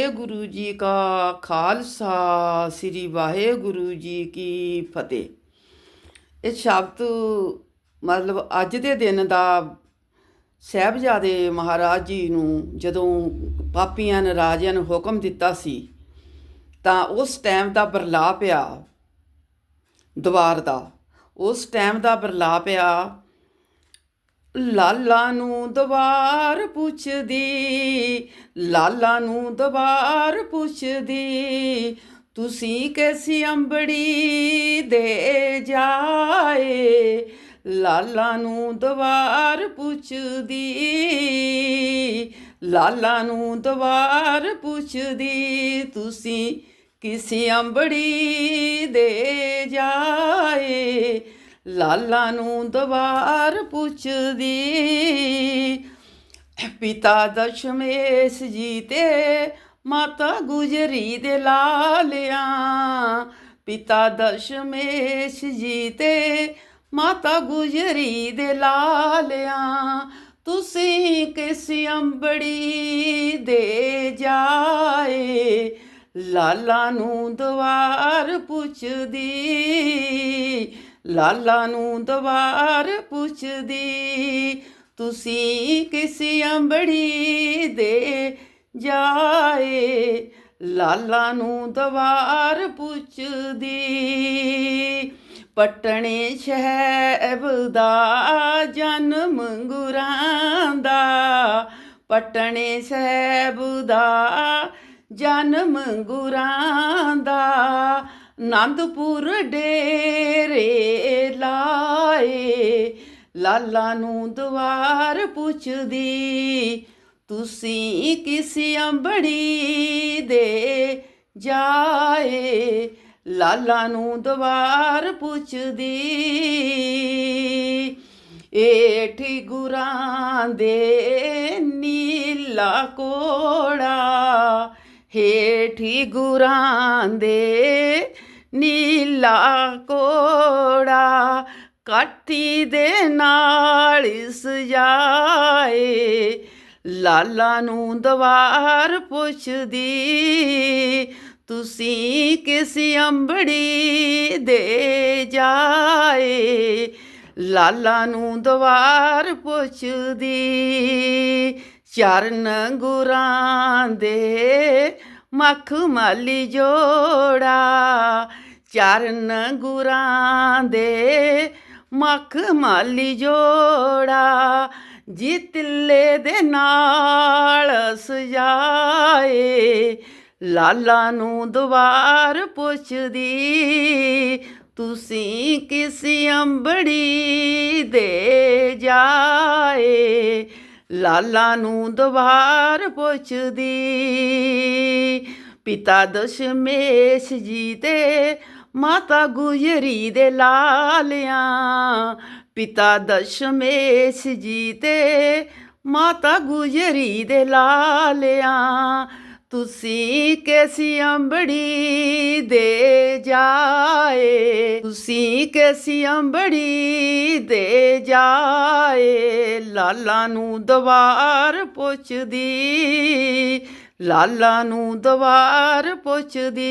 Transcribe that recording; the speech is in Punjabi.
ਵਾਹਿਗੁਰੂ ਜੀ ਕਾ ਖਾਲਸਾ, ਸ੍ਰੀ ਵਾਹਿਗੁਰੂ ਜੀ ਕੀ ਫਤਿਹ। ਇਹ ਸ਼ਬਦ ਮਤਲਬ ਅੱਜ ਦੇ ਦਿਨ ਦਾ ਸਾਹਿਬਜ਼ਾਦੇ ਮਹਾਰਾਜ ਜੀ ਨੂੰ ਜਦੋਂ ਪਾਪੀਆਂ ਨੇ ਰਾਜਿਆਂ ਨੂੰ ਹੁਕਮ ਦਿੱਤਾ ਸੀ, ਤਾਂ ਉਸ ਟਾਈਮ ਦਾ ਬਰਲਾਪ ਪਿਆ ਦੁਆਰ ਦਾ। ਉਸ ਟਾਈਮ ਦਾ ਬਰਲਾਪ ਪਿਆ ਲਾਲਾ ਨੂੰ ਦਵਾਰ ਪੁੱਛਦੀ, ਲਾਲਾ ਨੂੰ ਦਵਾਰ ਪੁੱਛਦੀ, ਤੁਸੀਂ ਕੈਸੀ ਅੰਬੜੀ ਦੇ ਜਾਏ? ਲਾਲਾ ਨੂੰ ਦਵਾਰ ਪੁੱਛਦੀ, ਲਾਲਾ ਨੂੰ ਦਵਾਰ ਪੁੱਛਦੀ, ਤੁਸੀਂ ਕਿਸੇ ਅੰਬੜੀ ਦੇ ਜਾਏ? ਲਾਲਾ ਨੂੰ ਦਵਾਰ ਪੁੱਛਦੀ ਪਿਤਾ ਦਸ਼ਮੇਸ਼ ਜੀ ਤੇ ਮਾਤਾ ਗੁਜਰੀ ਦੇ ਲਾਲਿਆਂ। ਪਿਤਾ ਦਸ਼ਮੇਸ਼ ਜੀ ਤੇ ਮਾਤਾ ਗੁਜਰੀ ਦੇ ਲਾਲਿਆਂ, ਤੁਸੀਂ ਕਿਸ ਅੰਬੜੀ ਦੇ ਜਾਏ? ਲਾਲਾ ਨੂੰ ਦਵਾਰ ਪੁੱਛਦੀ ਲਾਲਾ ਨੂੰ ਦਵਾਰ ਪੁੱਛਦੀ, ਤੁਸੀਂ ਕਿਸ ਅੰਬੜੀ ਦੇ ਜਾਏ? ਲਾਲਾ ਨੂੰ ਦਵਾਰ ਪੁੱਛਦੀ, ਪਟਣੇ ਸ਼ਹਿਬ ਦਾ ਜਨਮ ਗੁਰਾਂ ਦਾ, ਪਟਣੇ ਸਾਹਿਬ ਦਾ ਜਨਮ ਗੁਰਾਂ ਦਾ। ਆਨੰਦਪੁਰ ਡੇਰੇ ਲਾਏ, ਲਾਲਾ ਨੂੰ ਦਵਾਰ ਪੁੱਛਦੀ, ਤੁਸੀਂ ਕਿਸ ਅੰਬੜੀ ਦੇ ਜਾਏ? ਲਾਲਾ ਨੂੰ ਦਵਾਰ ਪੁੱਛਦੀ, ਏਠੀ ਗੁਰਾਂ ਦੇ ਨੀਲਾ ਕੋੜਾ, ਹੇਠੀ ਗੁਰਾਂ ਦੇ ਨੀਲਾ ਕੋੜਾ ਕਾਠੀ ਦੇ ਨਾਲ ਸਜਾਏ ਲਾਲਾ ਨੂੰ ਦਵਾਰ ਪੁੱਛਦੀ, ਤੁਸੀਂ ਕਿਸ ਅੰਬੜੀ ਦੇ ਜਾਏ? ਲਾਲਾ ਨੂੰ ਦਵਾਰ ਪੁੱਛਦੀ, ਚਰਨ ਗੁਰਾਂ ਦੇ ਮੱਖ ਜੋੜਾ ਚਰਨ ਗੁਰਾਂ ਦੇ ਮੱਖ ਮਾਲੀ ਜੋੜਾ ਜੀ ਤਿੱਲੇ ਦੇ ਨਾਲ ਸਜਾਏ। ਲਾਲਾ ਨੂੰ ਦਵਾਰ ਪੁੱਛਦੀ, ਤੁਸੀਂ ਕਿਸ ਅੰਬੜੀ ਦੇ ਜਾਏ? ਲਾਲਾ ਨੂੰ ਦੁਬਾਰ ਪੁੱਛਦੀ, ਪਿਤਾ ਦਸ਼ਮੇਸ਼ ਜੀ ਤੇ ਮਾਤਾ ਗੁਜਰੀ ਦੇ ਲਾਲਿਆਂ, ਪਿਤਾ ਦਸ਼ਮੇਸ਼ ਜੀ ਤੇ ਮਾਤਾ ਗੁਜਰੀ ਦੇ ਲਾਲਿਆਂ, ਤੁਸੀਂ ਕੈਸੀ ਅੰਬੜੀ ਦੇ ਜਾਏ, ਤੁਸੀਂ ਕੈਸੀ ਅੰਬੜੀ ਦੇ ਜਾਏ, ਲਾਲਾ ਨੂੰ ਦਵਾਰ ਪੁੱਛਦੀ, ਲਾਲਾ ਨੂੰ ਦਵਾਰ ਪੁੱਛਦੀ।